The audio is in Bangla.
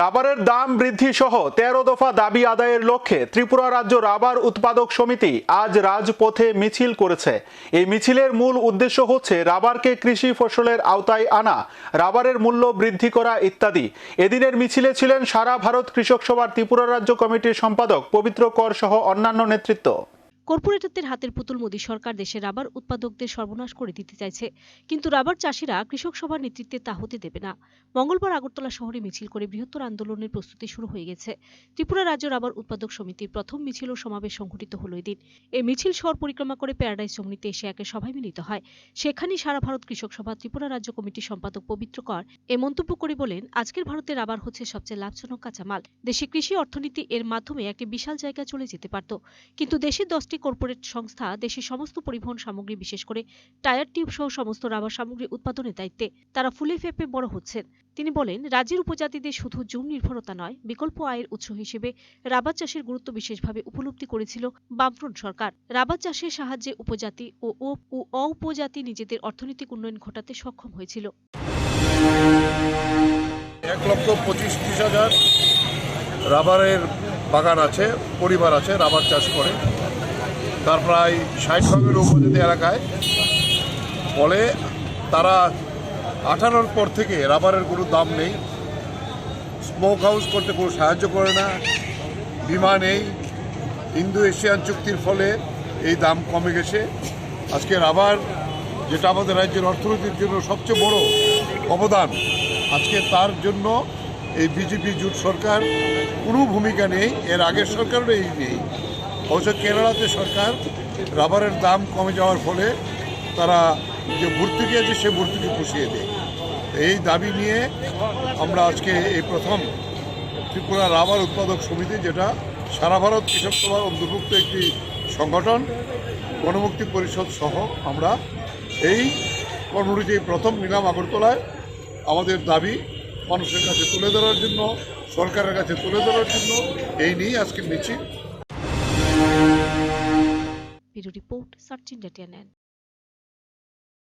রাবারের দাম বৃদ্ধি সহ তেরো দফা দাবি আদায়ের লক্ষ্যে ত্রিপুরা রাজ্য রাবার উৎপাদক সমিতি আজ রাজপথে মিছিল করেছে। এই মিছিলের মূল উদ্দেশ্য হচ্ছে রাবারকে কৃষি ফসলের আওতায় আনা, রাবারের মূল্য বৃদ্ধি করা ইত্যাদি। এদিনের মিছিলে ছিলেন সারা ভারত কৃষক সভার ত্রিপুরা রাজ্য কমিটির সম্পাদক পবিত্র কর সহ অন্যান্য নেতৃত্ব। কর্পোরেটরদের হাতের পুতুল মোদী সরকার দেশে রাবার উৎপাদকদের সর্বনাশ করে দিতে চাইছে। কিন্তু রাবার চাষিরা কৃষক সভার নেতৃত্বে তা হতে দেবে না। মঙ্গলবার আগরতলা শহরে মিছিল করে বৃহত্তর আন্দোলনের প্রস্তুতি শুরু হয়ে গেছে। ত্রিপুরা রাজ্য রাবার উৎপাদক সমিতির প্রথম মিছিল ও সমাবেশ সংঘটিত হলো এদিন। এই মিছিল শহর পরিক্রমা করে প্যারাডাইজ চমনিতে এসে একে সভায় মিলিত হয়। সেখানেই সারা ভারত কৃষক সভা, ত্রিপুরা রাজ্য কমিটির সম্পাদক পবিত্র কর এ মন্তব্য করে বলেন, আজকের ভারতে রাবার হচ্ছে সবচেয়ে লাভজনক কাঁচামাল। দেশে কৃষি অর্থনীতি এর মাধ্যমে একটি বিশাল জায়গা চলে যেতে পারত। কিন্তু দেশের দশটি কর্পোরেট সংস্থা দেশের সমস্ত পরিবহন সামগ্রী, বিশেষ করে টায়ার টিউব সহ সমস্ত রাবার সামগ্রী উৎপাদনের দায়িত্বে। তারা ফুলে ফেপে বড় হচ্ছেন। তিনি বলেন, রাজ্যের উপজাতিদের শুধু জুম নির্ভরতা নয়, বিকল্প আয়ের উৎস হিসেবে রাবার চাষের গুরুত্ব বিশেষভাবে উপলব্ধি করেছিল বামফ্রন্ট সরকার। রাবার চাষের সাহায্যে উপজাতি ও অউপজাতি নিজেদের অর্থনৈতিক উন্নয়ন ঘটাতে সক্ষম হয়েছিল। এক লক্ষ পঁচিশ হাজার রাবারের বাগান আছে, পরিবার আছে, রাবার চাষ করে। তার প্রায় ষাট ভাগের উপজাতি এলাকায়। ফলে তারা আঠারোর পর থেকে রাবারের কোনো দাম নেই। স্মোক হাউস করতে কোনো সাহায্য করে না। বিমা নেই। ইন্দো এশিয়ান চুক্তির ফলে এই দাম কমে গেছে। আজকে রাবার, যেটা আমাদের রাজ্যের অর্থনীতির জন্য সবচেয়ে বড় অবদান, আজকে তার জন্য এই বিজেপি জোট সরকার কোনো ভূমিকা নেই। এর আগের সরকারও এই নেই। অবশ্য কেরালাতে সরকার রাবারের দাম কমে যাওয়ার ফলে তারা যে ভর্তুকি আছে সে ভর্তুকি পুষিয়ে দেয়। এই দাবি নিয়ে আমরা আজকে এই প্রথম ত্রিপুরা রাবার উৎপাদক সমিতি, যেটা সারা ভারত কৃষক সভার অন্তর্ভুক্ত একটি সংগঠন, গণমুক্তি পরিষদ সহ আমরা এই কর্মসূচি প্রথম নিলাম আগরতলায়। আমাদের দাবি মানুষের কাছে তুলে ধরার জন্য, সরকারের কাছে তুলে ধরার জন্য, এই নিয়েই আজকে মিছিল। Video report Sachin Datianan.